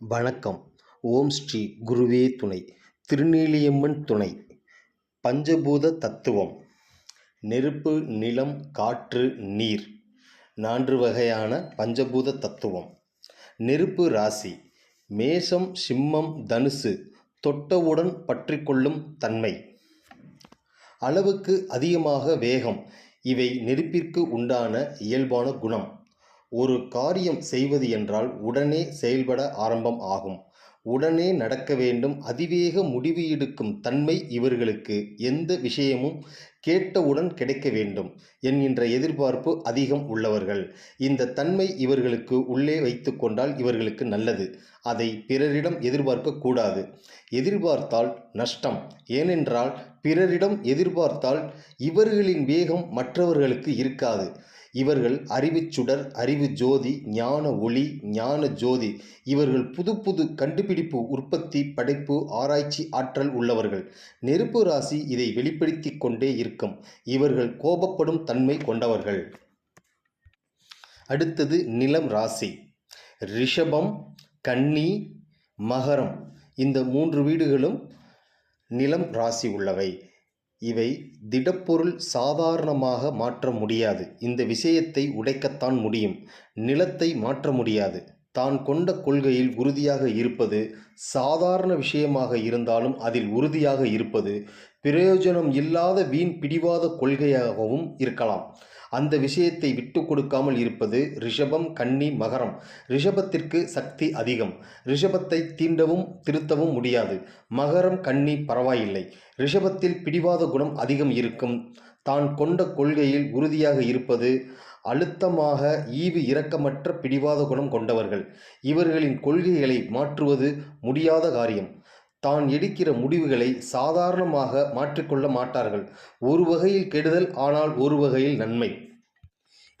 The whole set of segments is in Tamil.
வணக்கம். ஓம் ஸ்ரீ குருவே துணை. திருநீலியம்மன் துணை. பஞ்சபூத தத்துவம். நெருப்பு நிலம் காற்று நீர். நான்கு வகையான பஞ்சபூத தத்துவம். நெருப்பு ராசி. மேஷம் சிம்மம் தனுசு. தொட்டவுடன் பற்றிக்கொள்ளும் தன்மை. அளவுக்கு அதிகமாக வேகம். இவை நெருப்பிற்கு உண்டான இயல்பான குணம். ஒரு காரியம் செய்வது என்றால் உடனே செயல்பட ஆரம்பம் ஆகும். உடனே நடக்க வேண்டும். அதிவேக முடிவு எடுக்கும் தன்மை இவர்களுக்கு எந்த விஷயமும் கேட்டவுடன் கிடைக்க வேண்டும் என்கின்ற எதிர்பார்ப்பு அதிகம் உள்ளவர்கள். இந்த தன்மை இவர்களுக்கு உள்ளே வைத்து கொண்டால் இவர்களுக்கு நல்லது. அதை பிறரிடம் எதிர்பார்க்க கூடாது. எதிர்பார்த்தால் நஷ்டம். ஏனென்றால் பிறரிடம் எதிர்பார்த்தால் இவர்களின் வேகம் மற்றவர்களுக்கு இருக்காது. இவர்கள் அறிவு சுடர் அறிவு ஜோதி ஞான ஒளி ஞான ஜோதி. இவர்கள் புது புது கண்டுபிடிப்பு உற்பத்தி படைப்பு ஆராய்ச்சி ஆற்றல் உள்ளவர்கள். நெருப்பு ராசி இதை வெளிப்படுத்தி கொண்டே இருக்கும். இவர்கள் கோபப்படும் தன்மை கொண்டவர்கள். அடுத்தது நிலம் ராசி. ரிஷபம் கன்னி மகரம். இந்த மூன்று வீடுகளும் நிலம் ராசி உள்ளவை. இவை திடப்பொருள் சாதாரணமாக மாற்ற முடியாது. இந்த விஷயத்தை உடைக்கத்தான் முடியும். நிலத்தை மாற்ற முடியாது. தான் கொண்ட கொள்கையில் உறுதியாக இருப்பது சாதாரண விஷயமாக இருந்தாலும் அதில் உறுதியாக இருப்பது பிரயோஜனம் இல்லாத வீண் பிடிவாத கொள்கையாகவும் இருக்கலாம். அந்த விஷயத்தை விட்டு கொடுக்காமல் இருப்பது ரிஷபம் கன்னி மகரம். ரிஷபத்திற்கு சக்தி அதிகம். ரிஷபத்தை தீண்டவும் திருத்தவும் முடியாது. மகரம் கன்னி பரவாயில்லை. ரிஷபத்தில் பிடிவாத குணம் அதிகம் இருக்கும். தான் கொண்ட கொள்கையில் உறுதியாக இருப்பது அழுத்தமாக ஈவு இரக்கமற்ற பிடிவாத குணம் கொண்டவர்கள். இவர்களின் கொள்கைகளை மாற்றுவது முடியாத காரியம். தான் எடுக்கிற முடிவுகளை சாதாரணமாக மாற்றிக்கொள்ள மாட்டார்கள். ஒரு வகையில் கெடுதல் ஆனால் ஒரு வகையில் நன்மை.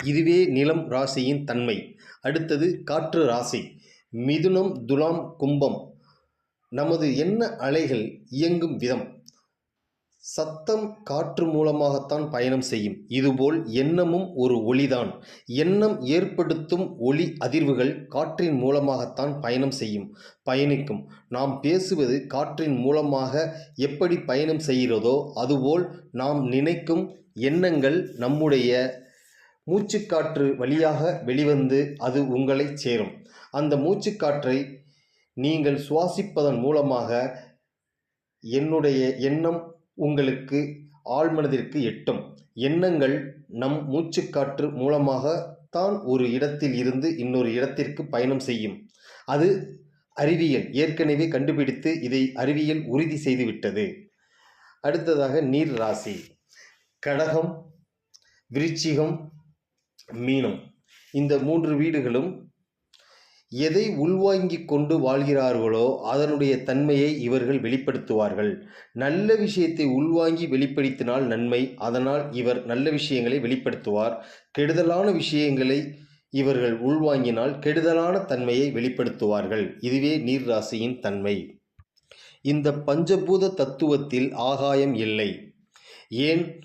இதுவே நிலம் ராசியின் தன்மை. அடுத்தது காற்று ராசி. மிதுனம் துலாம் கும்பம். நமது எண்ண அலைகள் இயங்கும் விதம். சத்தம் காற்று மூலமாகத்தான் பயணம் செய்யும். இதுபோல் எண்ணமும் ஒரு ஒளிதான். எண்ணம் ஏற்படுத்தும் ஒளி அதிர்வுகள் காற்றின் மூலமாகத்தான் பயணம் செய்யும். பயணிக்கும். நாம் பேசுவது காற்றின் மூலமாக எப்படி பயணம் செய்கிறதோ அதுபோல் நாம் நினைக்கும் எண்ணங்கள் நம்முடைய மூச்சுக்காற்று வழியாக வெளிவந்து அது உங்களை சேரும். அந்த மூச்சுக்காற்றை நீங்கள் சுவாசிப்பதன் மூலமாக என்னுடைய எண்ணம் உங்களுக்கு ஆழ்மனதிற்கு எட்டும். எண்ணங்கள் நம் மூச்சுக்காற்று மூலமாக தான் ஒரு இடத்தில் இருந்து இன்னொரு இடத்திற்கு பயணம் செய்யும். அது அறிவியல். ஏற்கனவே கண்டுபிடித்து இதை அறிவியல் உறுதி செய்துவிட்டது. அடுத்ததாக நீர் ராசி. கடகம் விருச்சிகம் மீனம். இந்த மூன்று வீடுகளும் எதை உள்வாங்கிக் கொண்டு வாழ்கிறார்களோ அதனுடைய தன்மையை இவர்கள் வெளிப்படுத்துவார்கள். நல்ல விஷயத்தை உள்வாங்கி வெளிப்படுத்தினால் நன்மை அதனால் இவர் நல்ல விஷயங்களை வெளிப்படுத்துவார். கெடுதலான விஷயங்களை இவர்கள் உள்வாங்கினால் கெடுதலான தன்மையை வெளிப்படுத்துவார்கள். இதுவே நீர் ராசியின் தன்மை. இந்த பஞ்சபூத தத்துவத்தில் ஆகாயம் இல்லை. ஏன்?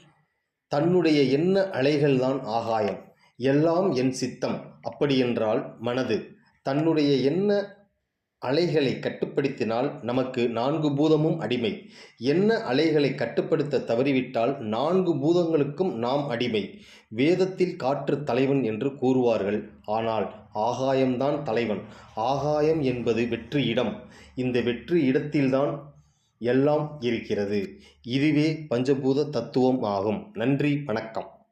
தன்னுடைய எண்ண அலைகள்தான் ஆகாயம். எல்லாம் என் சித்தம். அப்படியென்றால் மனது. தன்னுடைய எண்ண அலைகளை கட்டுப்படுத்தினால் நமக்கு நான்கு பூதமும் அடிமை. என்ன அலைகளை கட்டுப்படுத்த தவறிவிட்டால் நான்கு பூதங்களுக்கும் நாம் அடிமை. வேதத்தில் காற்று தலைவன் என்று கூறுவார்கள். ஆனால் ஆகாயம்தான் தலைவன். ஆகாயம் என்பது வெற்றி இடம். இந்த வெற்று இடத்தில்தான் எல்லாம் இருக்கிறது. இதுவே பஞ்சபூத தத்துவம் ஆகும். நன்றி வணக்கம்.